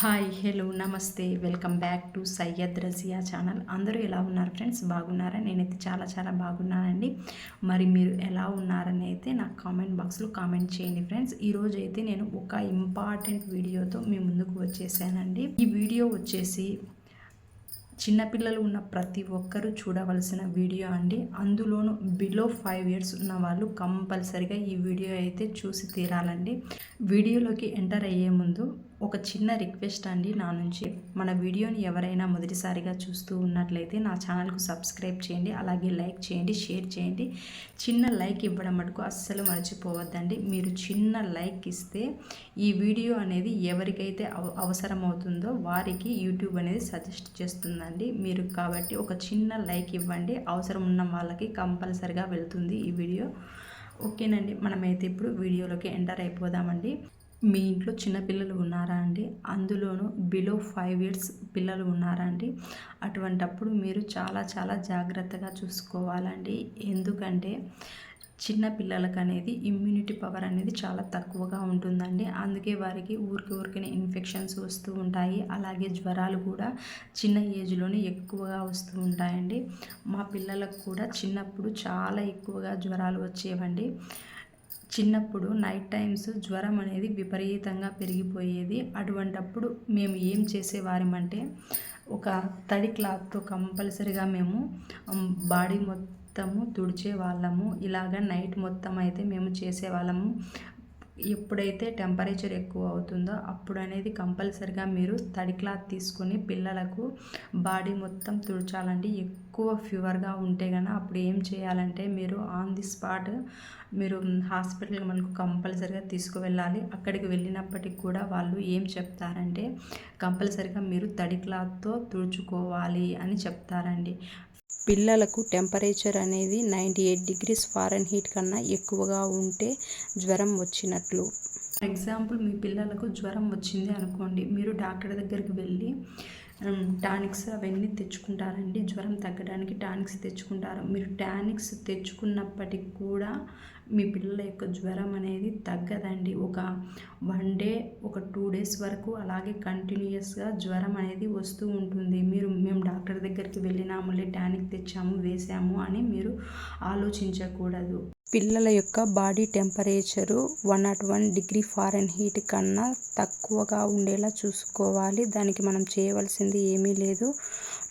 Hi hello నమస్తే. Welcome back to Syed Razia channel. అందరూ ఎలా ఉన్నారు ఫ్రెండ్స్? బాగున్నారా? నేనైతే చాలా చాలా బాగున్నానండి. మరి మీరు ఎలా ఉన్నారని అయితే నాకు కామెంట్ బాక్స్లో కామెంట్ చేయండి ఫ్రెండ్స్. ఈరోజు అయితే నేను ఒక ఇంపార్టెంట్ వీడియోతో మీ ముందుకు వచ్చేసానండి. ఈ వీడియో వచ్చేసి చిన్నపిల్లలు ఉన్న ప్రతి ఒక్కరూ చూడవలసిన వీడియో అండి. అందులోనూ బిలో ఫైవ్ ఇయర్స్ ఉన్న వాళ్ళు కంపల్సరిగా ఈ వీడియో అయితే చూసి తీరాలండి. వీడియోలోకి ఎంటర్ అయ్యే ముందు ఒక చిన్న రిక్వెస్ట్ అండి. నా నుంచి మన వీడియోని ఎవరైనా మొదటిసారిగా చూస్తూ ఉన్నట్లయితే నా ఛానల్కు సబ్స్క్రైబ్ చేయండి. అలాగే లైక్ చేయండి షేర్ చేయండి. చిన్న లైక్ ఇవ్వడం మటుకు అస్సలు మర్చిపోవద్దండి. మీరు చిన్న లైక్ ఇస్తే ఈ వీడియో అనేది ఎవరికైతే అవసరం అవుతుందో వారికి యూట్యూబ్ అనేది సజెస్ట్ చేస్తుందండి. మీరు కాబట్టి ఒక చిన్న లైక్ ఇవ్వండి. అవసరం ఉన్న వాళ్ళకి కంపల్సరిగా వెళ్తుంది ఈ వీడియో. ఓకేనండి. మనమైతే ఇప్పుడు వీడియోలోకి ఎంటర్ అయిపోదామండి. మీ ఇంట్లో చిన్నపిల్లలు ఉన్నారా అండి? అందులోనూ బిలో ఫైవ్ ఇయర్స్ పిల్లలు ఉన్నారా అండి? అటువంటప్పుడు మీరు చాలా చాలా జాగ్రత్తగా చూసుకోవాలండి. ఎందుకంటే చిన్న పిల్లలకు అనేది ఇమ్యూనిటీ పవర్ అనేది చాలా తక్కువగా ఉంటుందండి. అందుకే వారికి ఊరికి ఊరికనే ఇన్ఫెక్షన్స్ వస్తూ ఉంటాయి. అలాగే జ్వరాలు కూడా చిన్న ఏజ్లోనే ఎక్కువగా వస్తూ ఉంటాయండి. మా పిల్లలకు కూడా చిన్నప్పుడు చాలా ఎక్కువగా జ్వరాలు వచ్చేవండి. చిన్నప్పుడు నైట్ టైమ్స్ జ్వరం అనేది విపరీతంగా పెరిగిపోయేది. అటువంటప్పుడు మేము ఏం చేసేవారమంటే ఒక తడి క్లాత్తో కంపల్సరిగా మేము బాడీ మొత్తము తుడిచే వాళ్ళము ఇలాగ నైట్ మొత్తం అయితే మేము చేసేవాళ్ళము. ఎప్పుడైతే టెంపరేచర్ ఎక్కువ అవుతుందో అప్పుడు అనేది కంపల్సరిగా మీరు తడి క్లాత్ తీసుకొని పిల్లలకు బాడీ మొత్తం తుడచాలండి. ఎక్కువ ఫీవర్గా ఉంటే కనుక అప్పుడు ఏం చేయాలంటే మీరు ఆన్ ది స్పాట్ మీరు హాస్పిటల్కి మనకు కంపల్సరిగా తీసుకువెళ్ళాలి. అక్కడికి వెళ్ళినప్పటికి కూడా వాళ్ళు ఏం చెప్తారంటే కంపల్సరిగా మీరు తడి క్లాత్తో తుడుచుకోవాలి అని చెప్తారండి. పిల్లలకు టెంపరేచర్ అనేది ninety eight degrees Fahrenheit కన్నా ఎక్కువగా ఉంటే జ్వరం వచ్చినట్లు. ఫర్ ఎగ్జాంపుల్ మీ పిల్లలకు జ్వరం వచ్చింది అనుకోండి. మీరు డాక్టర్ దగ్గరికి వెళ్ళి టానిక్స్ అవన్నీ తెచ్చుకుంటారండి. జ్వరం తగ్గడానికి టానిక్స్ తెచ్చుకుంటారు. మీరు టానిక్స్ తెచ్చుకున్నప్పటికి కూడా మీ పిల్లల యొక్క జ్వరం అనేది తగ్గదండి. ఒక వన్ డే ఒక టూ డేస్ వరకు అలాగే కంటిన్యూస్గా జ్వరం అనేది వస్తూ ఉంటుంది. మీరు మేము డాక్టర్ దగ్గరికి వెళ్ళినాములే టానిక్ తెచ్చాము వేసాము అని మీరు ఆలోచించకూడదు. పిల్లల యొక్క body temperature one naught one degree Fahrenheit కన్నా తక్కువగా ఉండేలా చూసుకోవాలి. దానికి మనం చేయవలసింది ఏమీ లేదు.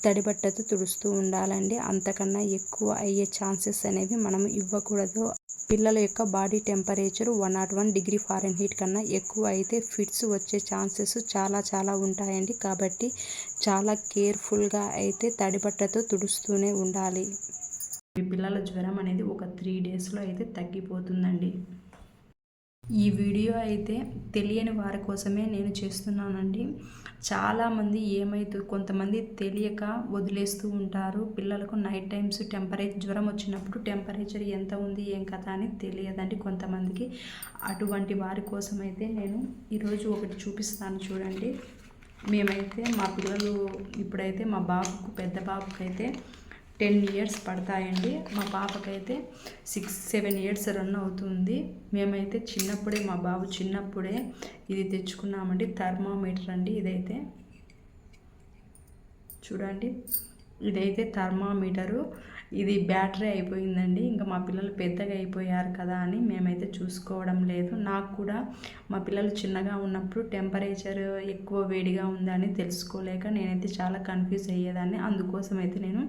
తడిబట్టతో తుడుస్తూ ఉండాలండి. అంతకన్నా ఎక్కువ అయ్యే ఛాన్సెస్ అనేవి మనం ఇవ్వకూడదు. పిల్లల యొక్క body temperature one naught one degree Fahrenheit కన్నా ఎక్కువ అయితే ఫిట్స్ వచ్చే ఛాన్సెస్ చాలా చాలా ఉంటాయండి. కాబట్టి చాలా కేర్ఫుల్గా అయితే తడిబట్టతో తుడుస్తూనే ఉండాలి. పిల్లల జ్వరం అనేది ఒక త్రీ డేస్లో అయితే తగ్గిపోతుందండి. ఈ వీడియో అయితే తెలియని వారి కోసమే నేను చేస్తున్నానండి. చాలామంది ఏమైతు కొంతమంది తెలియక వదిలేస్తూ ఉంటారు. పిల్లలకు నైట్ టైమ్స్ టెంపరేచర్ జ్వరం వచ్చినప్పుడు టెంపరేచర్ ఎంత ఉంది ఏం కథ అని తెలియదండి కొంతమందికి. అటువంటి వారి కోసం అయితే నేను ఈరోజు ఒకటి చూపిస్తాను చూడండి. మేమైతే మా పిల్లలు ఇప్పుడైతే మా బాబుకు పెద్ద బాబుకైతే టెన్ ఇయర్స్ పడతాయండి. మా పాపకైతే సిక్స్ సెవెన్ ఇయర్స్ రన్ అవుతుంది. మేమైతే చిన్నప్పుడే మా బాబు చిన్నప్పుడే ఇది తెచ్చుకున్నామండి. థర్మామీటర్ అండి ఇదైతే. చూడండి. ఇదైతే థర్మామీటరు. ఇది బ్యాటరీ అయిపోయిందండి. ఇంకా మా పిల్లలు పెద్దగా అయిపోయారు కదా అని మేమైతే చూసుకోవడం లేదు. నాకు కూడా మా పిల్లలు చిన్నగా ఉన్నప్పుడు టెంపరేచర్ ఎక్కువ వేడిగా ఉందని తెలుసుకోలేక నేనైతే చాలా కన్ఫ్యూజ్ అయ్యేదాన్ని. అందుకోసం అయితే నేను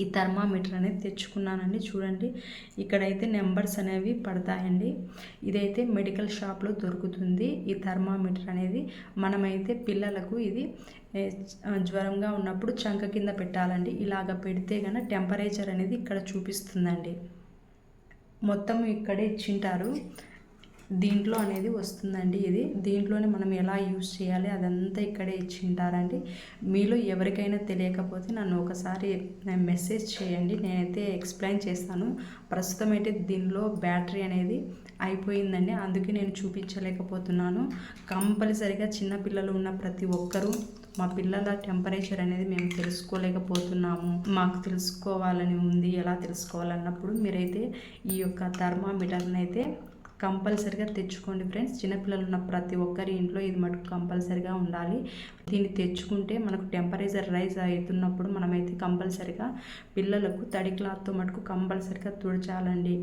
ఈ థర్మామీటర్ అనేది తెచ్చుకున్నానండి. చూడండి ఇక్కడైతే నెంబర్స్ అనేవి పడతాయండి. ఇదైతే మెడికల్ షాప్లో దొరుకుతుంది ఈ థర్మామీటర్ అనేది. మనమైతే పిల్లలకు ఇది జ్వరంగా ఉన్నప్పుడు చంక కింద పెట్టాలండి. ఇలాగ పెడితే కనుక టెంపరేచర్ అనేది ఇక్కడ చూపిస్తుందండి. మొత్తం ఇక్కడే ఇచ్చింటారు. దీంట్లో అనేది వస్తుందండి ఇది. దీంట్లోనే మనం ఎలా యూజ్ చేయాలి అదంతా ఇక్కడే ఇచ్చింటారండి. మీలో ఎవరికైనా తెలియకపోతే నన్ను ఒకసారి మెసేజ్ చేయండి. నేనైతే ఎక్స్ప్లెయిన్ చేస్తాను. ప్రస్తుతం అయితే దీనిలో బ్యాటరీ అనేది అయిపోయిందండి. అందుకే నేను చూపించలేకపోతున్నాను. కంపల్సరిగా చిన్నపిల్లలు ఉన్న ప్రతి ఒక్కరూ మా పిల్లల టెంపరేచర్ అనేది మేము తెలుసుకోలేకపోతున్నాము. మాకు తెలుసుకోవాలని ఉంది ఎలా తెలుసుకోవాలన్నప్పుడు మీరైతే ఈ యొక్క థర్మామీటర్ని అయితే కంపల్సరిగా తెచ్చుకోండి ఫ్రెండ్స్. చిన్నపిల్లలు ఉన్న ప్రతి ఒక్కరి ఇంట్లో ఇది మటుకు కంపల్సరిగా ఉండాలి. దీన్ని తెచ్చుకుంటే మనకు టెంపరేచర్ రైజ్ అవుతున్నప్పుడు మనమైతే కంపల్సరిగా పిల్లలకు తడి క్లాత్తో మటుకు కంపల్సరిగా తుడచాలండి.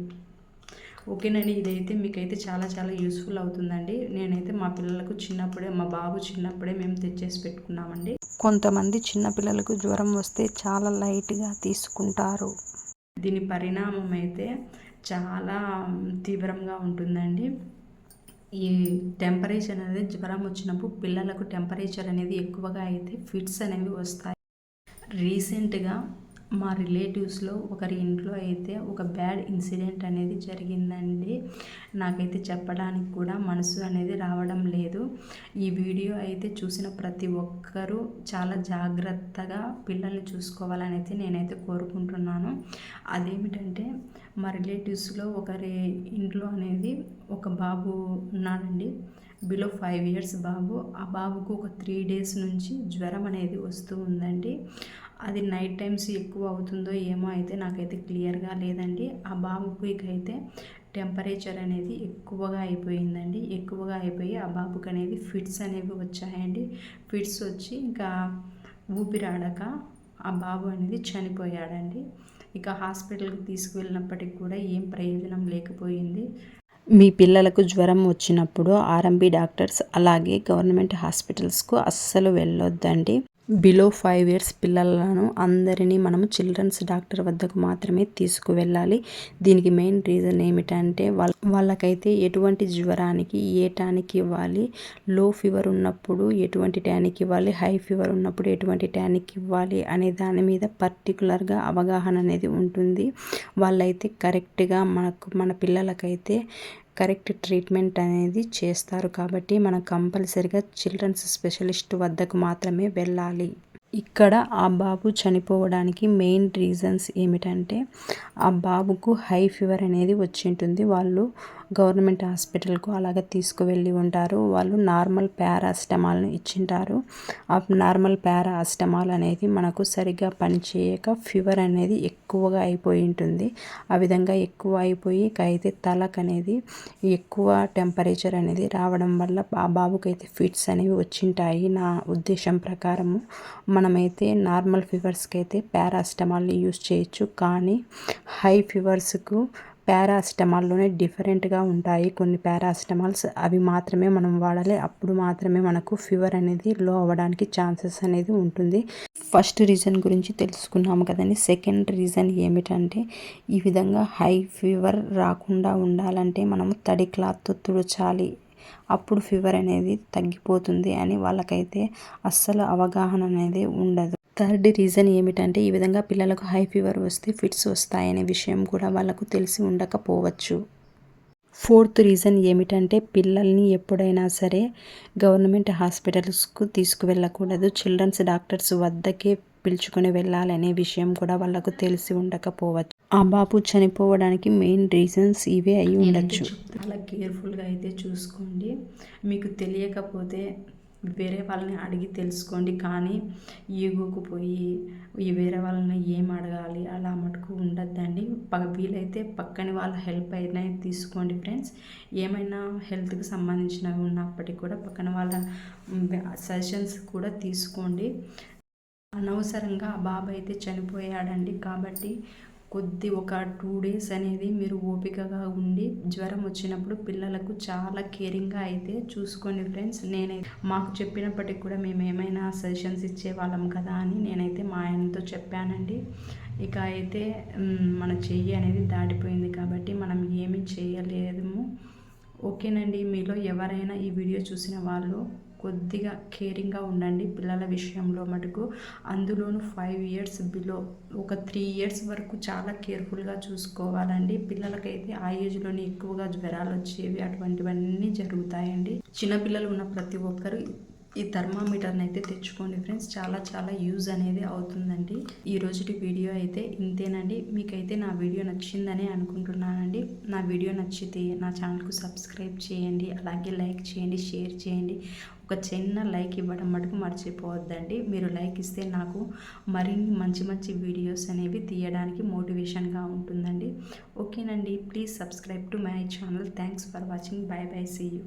ఓకేనండి ఇదైతే మీకైతే చాలా చాలా యూస్ఫుల్ అవుతుందండి. నేనైతే మా పిల్లలకు చిన్నప్పుడే మా బాబు చిన్నప్పుడే మేము తెచ్చేసి పెట్టుకున్నామండి. కొంతమంది చిన్నపిల్లలకు జ్వరం వస్తే చాలా లైట్గా తీసుకుంటారు. దీని పరిణామం అయితే చాలా తీవ్రంగా ఉంటుందండి. ఈ టెంపరేచర్ అనేది జ్వరం వచ్చినప్పుడు పిల్లలకు టెంపరేచర్ అనేది ఎక్కువగా అయితే ఫిట్స్ అనేవి వస్తాయి. రీసెంట్గా మా రిలేటివ్స్లో ఒకరి ఇంట్లో అయితే ఒక బ్యాడ్ ఇన్సిడెంట్ అనేది జరిగిందండి. నాకైతే చెప్పడానికి కూడా మనసు అనేది రావడం లేదు. ఈ వీడియో అయితే చూసిన ప్రతి ఒక్కరూ చాలా జాగ్రత్తగా పిల్లల్ని చూసుకోవాలని అయితే నేనైతే కోరుకుంటున్నాను. అదేమిటంటే మా రిలేటివ్స్లో ఒకరి ఇంట్లో అనేది ఒక బాబు ఉన్నాడండి. బిలో ఫైవ్ ఇయర్స్ బాబు. ఆ బాబుకు ఒక త్రీ డేస్ నుంచి జ్వరం అనేది వస్తూ ఉందండి. అది నైట్ టైమ్స్ ఎక్కువ అవుతుందో ఏమో అయితే నాకైతే క్లియర్గా లేదండి. ఆ బాబుకు ఇక అయితే టెంపరేచర్ అనేది ఎక్కువగా అయిపోయిందండి. ఎక్కువగా అయిపోయి ఆ బాబుకి అనేది ఫిట్స్ అనేవి వచ్చాయండి. ఫిట్స్ వచ్చి ఇంకా ఊపిరాడక ఆ బాబు అనేది చనిపోయాడండి. ఇక హాస్పిటల్కి తీసుకువెళ్ళినప్పటికి కూడా ఏం ప్రయోజనం లేకపోయింది. మీ పిల్లలకు జ్వరం వచ్చినప్పుడు ఆర్ఎంబీ డాక్టర్స్ అలాగే గవర్నమెంట్ హాస్పిటల్స్కు అస్సలు వెళ్ళొద్దండి. బిలో ఫైవ్ ఇయర్స్ పిల్లలను అందరినీ మనము చిల్డ్రన్స్ డాక్టర్ వద్దకు మాత్రమే తీసుకువెళ్ళాలి. దీనికి మెయిన్ రీజన్ ఏమిటంటే వాళ్ళ వాళ్ళకైతే ఎటువంటి జ్వరానికి ఏ టానిక్ ఇవ్వాలి. లో ఫీవర్ ఉన్నప్పుడు ఎటువంటి టానిక్ ఇవ్వాలి. హై ఫీవర్ ఉన్నప్పుడు ఎటువంటి టానిక్ ఇవ్వాలి అనే దాని మీద పర్టికులర్గా అవగాహన అనేది ఉంటుంది. వాళ్ళైతే కరెక్ట్గా మనకు మన పిల్లలకైతే కరెక్ట్ ట్రీట్మెంట్ అనేది చేస్తారు. కాబట్టి మనం కంపల్సరిగా చిల్డ్రన్స్ స్పెషలిస్ట్ వద్దకు మాత్రమే వెళ్ళాలి. ఇక్కడ ఆ బాబు చనిపోవడానికి మెయిన్ రీజన్స్ ఏమిటంటే ఆ బాబుకు హై ఫీవర్ అనేది వచ్చి ఉంటుంది వాళ్ళు గవర్నమెంట్ హాస్పిటల్కు అలాగే తీసుకువెళ్ళి ఉంటారు. వాళ్ళు నార్మల్ పారాసిటమాల్ని ఇచ్చింటారు. ఆ నార్మల్ పారాసిటమాల్ అనేది మనకు సరిగ్గా పనిచేయక ఫీవర్ అనేది ఎక్కువగా అయిపోయి ఉంటుంది. ఆ విధంగా ఎక్కువ అయిపోయి అయితే తలకు అనేది ఎక్కువ టెంపరేచర్ అనేది రావడం వల్ల ఆ బాబుకైతే అయితే ఫిట్స్ అనేవి వచ్చింటాయి నా ఉద్దేశం ప్రకారము. మనమైతే నార్మల్ ఫీవర్స్కి అయితే పారాసిటమాల్ని యూస్ చేయొచ్చు. కానీ హై ఫీవర్స్కు పారాసిటమాల్లోనే డిఫరెంట్గా ఉంటాయి. కొన్ని పారాసిటమాల్స్ అవి మాత్రమే మనం వాడాలి. అప్పుడు మాత్రమే మనకు ఫీవర్ అనేది లో అవ్వడానికి ఛాన్సెస్ అనేది ఉంటుంది. ఫస్ట్ రీజన్ గురించి తెలుసుకున్నాము కదండి. సెకండ్ రీజన్ ఏమిటంటే ఈ విధంగా హై ఫీవర్ రాకుండా ఉండాలంటే మనము తడి క్లాత్తో తుడచాలి. అప్పుడు ఫీవర్ అనేది తగ్గిపోతుంది అని వాళ్ళకైతే అస్సలు అవగాహన అనేది ఉండదు. థర్డ్ రీజన్ ఏమిటంటే ఈ విధంగా పిల్లలకు హై ఫీవర్ వస్తే ఫిట్స్ వస్తాయనే విషయం కూడా వాళ్ళకు తెలిసి ఉండకపోవచ్చు. ఫోర్త్ రీజన్ ఏమిటంటే పిల్లల్ని ఎప్పుడైనా సరే గవర్నమెంట్ హాస్పిటల్స్కు తీసుకువెళ్ళకూడదు. చిల్డ్రన్స్ డాక్టర్స్ వద్దకే పిలుచుకొని వెళ్ళాలనే విషయం కూడా వాళ్ళకు తెలిసి ఉండకపోవచ్చు. ఆ బాబు చనిపోవడానికి మెయిన్ రీజన్స్ ఇవే అయి ఉండొచ్చు. చాలా కేర్ఫుల్గా అయితే చూసుకోండి. మీకు తెలియకపోతే వేరే వాళ్ళని అడిగి తెలుసుకోండి. కానీ ఈగోకు పోయి ఈ వేరే వాళ్ళని ఏం అడగాలి? అలా మటుకు ఉండద్దండి. వీలైతే పక్కని వాళ్ళ హెల్ప్ అయినా తీసుకోండి ఫ్రెండ్స్. ఏమైనా హెల్త్కి సంబంధించినవి ఉన్నప్పటికీ కూడా పక్కన వాళ్ళ సజెషన్స్ కూడా తీసుకోండి. అనవసరంగా బాబు అయితే చనిపోయాడండి. కాబట్టి కొద్ది ఒక టూ డేస్ అనేది మీరు ఓపికగా ఉండి జ్వరం వచ్చినప్పుడు పిల్లలకు చాలా కేరింగ్గా అయితే చూసుకోండి ఫ్రెండ్స్. నేనైతే మాకు చెప్పినప్పటికి కూడా మేము ఏమైనా సజెషన్స్ ఇచ్చేవాళ్ళం కదా అని నేనైతే మా ఆయనతో చెప్పానండి. ఇక అయితే మన చెయ్యి అనేది దాటిపోయింది కాబట్టి మనం ఏమీ చేయలేము. ఓకేనండి మీలో ఎవరైనా ఈ వీడియో చూసిన వాళ్ళు కొద్దిగా కేరింగ్గా ఉండండి పిల్లల విషయంలో మటుకు. అందులోనూ ఫైవ్ ఇయర్స్ బిలో ఒక త్రీ ఇయర్స్ వరకు చాలా కేర్ఫుల్గా చూసుకోవాలండి. పిల్లలకైతే ఆ ఏజ్లోనే ఎక్కువగా జ్వరాలు వచ్చేవి అటువంటివన్నీ జరుగుతాయండి. చిన్నపిల్లలు ఉన్న ప్రతి ఒక్కరు ఈ థర్మామీటర్ని అయితే తెచ్చుకోండి ఫ్రెండ్స్. చాలా చాలా యూజ్ అనేది అవుతుందండి. ఈ రోజుటి వీడియో అయితే ఇంతేనండి. మీకైతే నా వీడియో నచ్చిందని అనుకుంటున్నానండి. నా వీడియో నచ్చితే నా ఛానల్కు సబ్స్క్రైబ్ చేయండి. అలాగే లైక్ చేయండి షేర్ చేయండి. ఒక చిన్న లైక్ ఇవ్వడం మటుకు మర్చిపోవద్దండి. మీరు లైక్ ఇస్తే నాకు మరిన్ని మంచి మంచి వీడియోస్ అనేవి తీయడానికి మోటివేషన్గా ఉంటుందండి. ఓకేనండి. Please subscribe to my channel. Thanks for watching. Bye bye. See you.